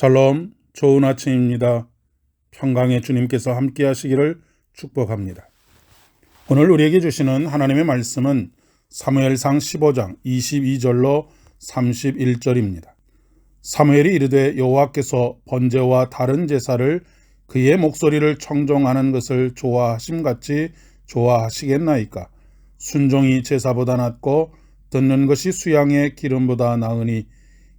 샬롬, 좋은 아침입니다. 평강의 주님께서 함께 하시기를 축복합니다. 오늘 우리에게 주시는 하나님의 말씀은 사무엘상 15장 22절로 31절입니다. 사무엘이 이르되 여호와께서 번제와 다른 제사를 그의 목소리를 청종하는 것을 좋아하심 같이 좋아하시겠나이까 순종이 제사보다 낫고 듣는 것이 수양의 기름보다 나으니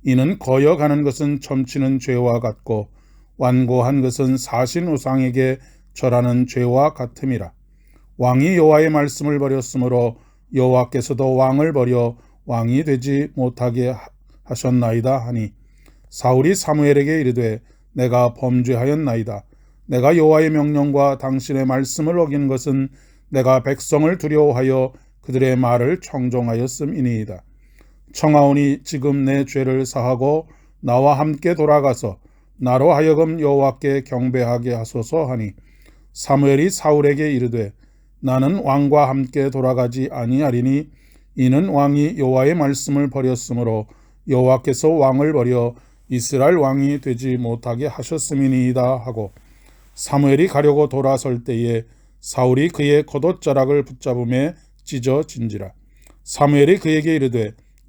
이는 거여가는 것은 점치는 죄와 같고 완고한 것은 사신 우상에게 절하는 죄와 같음이라. 왕이 여호와의 말씀을 버렸으므로 여호와께서도 왕을 버려 왕이 되지 못하게 하셨나이다 하니 사울이 사무엘에게 이르되 내가 범죄하였나이다. 내가 여호와의 명령과 당신의 말씀을 어긴 것은 내가 백성을 두려워하여 그들의 말을 청종하였음이니이다. 청하오니 지금 내 죄를 사하고 나와 함께 돌아가서 나로 하여금 여호와께 경배하게 하소서 하니 사무엘이 사울에게 이르되 나는 왕과 함께 돌아가지 아니하리니 이는 왕이 여호와의 말씀을 버렸으므로 여호와께서 왕을 버려 이스라엘 왕이 되지 못하게 하셨음이니이다 하고 사무엘이 가려고 돌아설 때에 사울이 그의 겉옷자락을 붙잡음에 찢어진지라. 사무엘이 그에게 이르되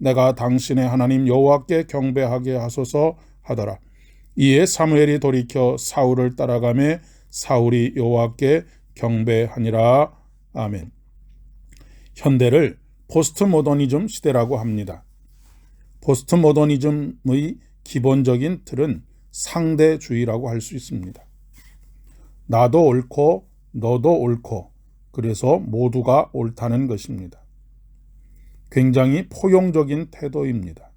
내가 당신의 하나님 여호와께 경배하게 하소서 하더라. 이에 사무엘이 돌이켜 사울을 따라가매 사울이 여호와께 경배하니라. 아멘. 현대를 포스트 모더니즘 시대라고 합니다. 포스트 모더니즘의 기본적인 틀은 상대주의라고 할 수 있습니다. 나도 옳고 너도 옳고 그래서 모두가 옳다는 것입니다. 굉장히 포용적인 태도입니다.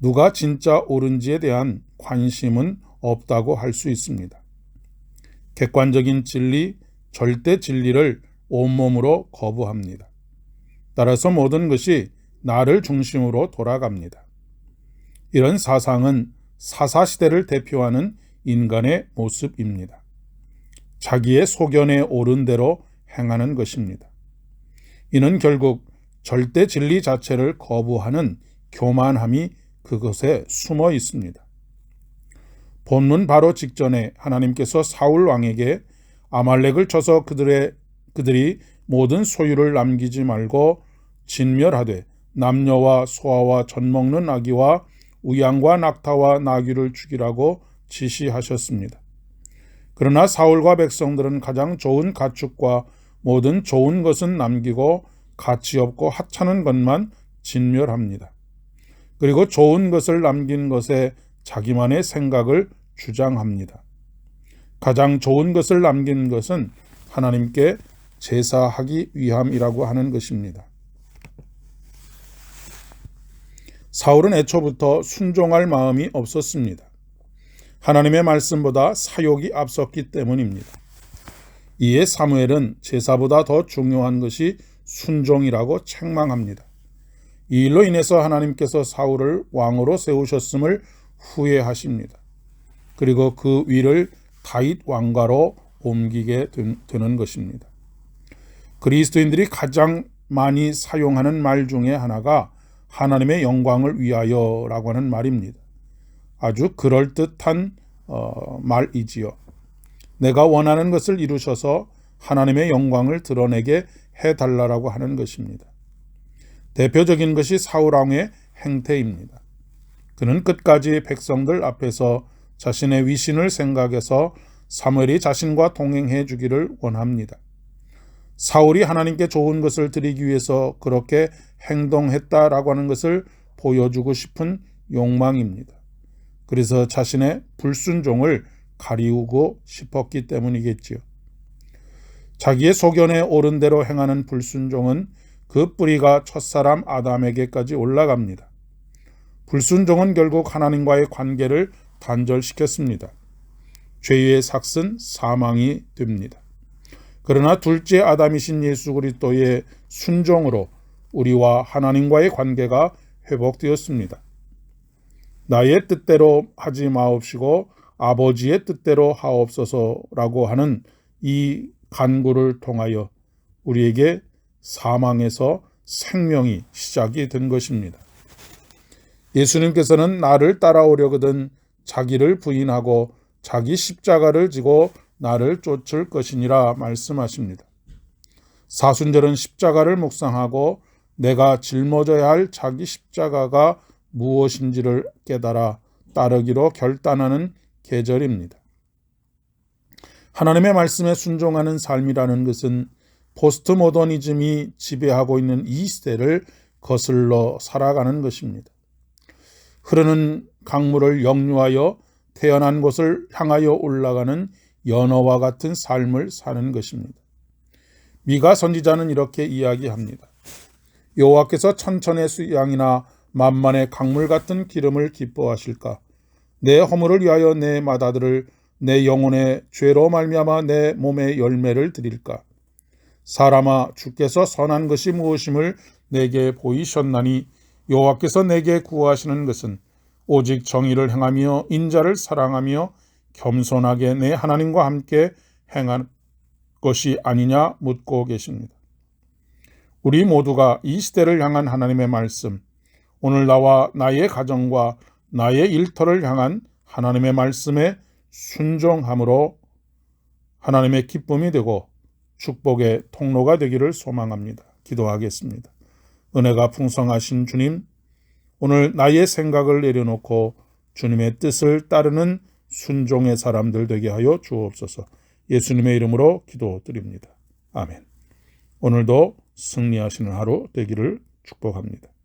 누가 진짜 옳은지에 대한 관심은 없다고 할 수 있습니다. 객관적인 진리, 절대 진리를 온몸으로 거부합니다. 따라서 모든 것이 나를 중심으로 돌아갑니다. 이런 사상은 사사시대를 대표하는 인간의 모습입니다. 자기의 소견에 옳은 대로 행하는 것입니다. 이는 결국 절대 진리 자체를 거부하는 교만함이 그것에 숨어 있습니다. 본문 바로 직전에 하나님께서 사울 왕에게 아말렉을 쳐서 그들의 그들이 모든 소유를 남기지 말고 진멸하되 남녀와 소아와 젖 먹는 아기와 우양과 낙타와 나귀를 죽이라고 지시하셨습니다. 그러나 사울과 백성들은 가장 좋은 가축과 모든 좋은 것은 남기고 가치 없고 하찮은 것만 진멸합니다. 그리고 좋은 것을 남긴 것에 자기만의 생각을 주장합니다. 가장 좋은 것을 남긴 것은 하나님께 제사하기 위함이라고 하는 것입니다. 사울은 애초부터 순종할 마음이 없었습니다. 하나님의 말씀보다 사욕이 앞섰기 때문입니다. 이에 사무엘은 제사보다 더 중요한 것이 순종이라고 책망합니다. 이 일로 인해서 하나님께서 사울을 왕으로 세우셨음을 후회하십니다. 그리고 그 위를 다윗 왕가로 옮기게 되는 것입니다. 그리스도인들이 가장 많이 사용하는 말 중에 하나가 하나님의 영광을 위하여라고 하는 말입니다. 아주 그럴듯한 어, 말이지요. 내가 원하는 것을 이루셔서 하나님의 영광을 드러내게 해달라고 하는 것입니다. 대표적인 것이 사울왕의 행태입니다. 그는 끝까지 백성들 앞에서 자신의 위신을 생각해서 사무엘이 자신과 동행해 주기를 원합니다. 사울이 하나님께 좋은 것을 드리기 위해서 그렇게 행동했다라고 하는 것을 보여주고 싶은 욕망입니다. 그래서 자신의 불순종을 가리우고 싶었기 때문이겠지요. 자기의 소견에 옳은 대로 행하는 불순종은 그 뿌리가 첫사람 아담에게까지 올라갑니다. 불순종은 결국 하나님과의 관계를 단절시켰습니다. 죄의 삭은 사망이 됩니다. 그러나 둘째 아담이신 예수 그리스도의 순종으로 우리와 하나님과의 관계가 회복되었습니다. 나의 뜻대로 하지 마옵시고 아버지의 뜻대로 하옵소서라고 하는 이 간구를 통하여 우리에게 사망에서 생명이 시작이 된 것입니다. 예수님께서는 나를 따라오려거든 자기를 부인하고 자기 십자가를 지고 나를 쫓을 것이니라 말씀하십니다. 사순절은 십자가를 묵상하고 내가 짊어져야 할 자기 십자가가 무엇인지를 깨달아 따르기로 결단하는 계절입니다. 하나님의 말씀에 순종하는 삶이라는 것은 포스트 모더니즘이 지배하고 있는 이 시대를 거슬러 살아가는 것입니다. 흐르는 강물을 역류하여 태어난 곳을 향하여 올라가는 연어와 같은 삶을 사는 것입니다. 미가 선지자는 이렇게 이야기합니다. 여호와께서 천천의 수양이나 만만의 강물 같은 기름을 기뻐하실까? 내 허물을 위하여 내 마다들을 내 영혼의 죄로 말미암아 내 몸의 열매를 드릴까? 사람아 주께서 선한 것이 무엇임을 내게 보이셨나니 여호와께서 내게 구하시는 것은 오직 정의를 행하며 인자를 사랑하며 겸손하게 내 하나님과 함께 행한 것이 아니냐 묻고 계십니다. 우리 모두가 이 시대를 향한 하나님의 말씀, 오늘 나와 나의 가정과 나의 일터를 향한 하나님의 말씀에 순종함으로 하나님의 기쁨이 되고 축복의 통로가 되기를 소망합니다. 기도하겠습니다. 은혜가 풍성하신 주님, 오늘 나의 생각을 내려놓고 주님의 뜻을 따르는 순종의 사람들 되게 하여 주옵소서. 예수님의 이름으로 기도드립니다. 아멘. 오늘도 승리하시는 하루 되기를 축복합니다.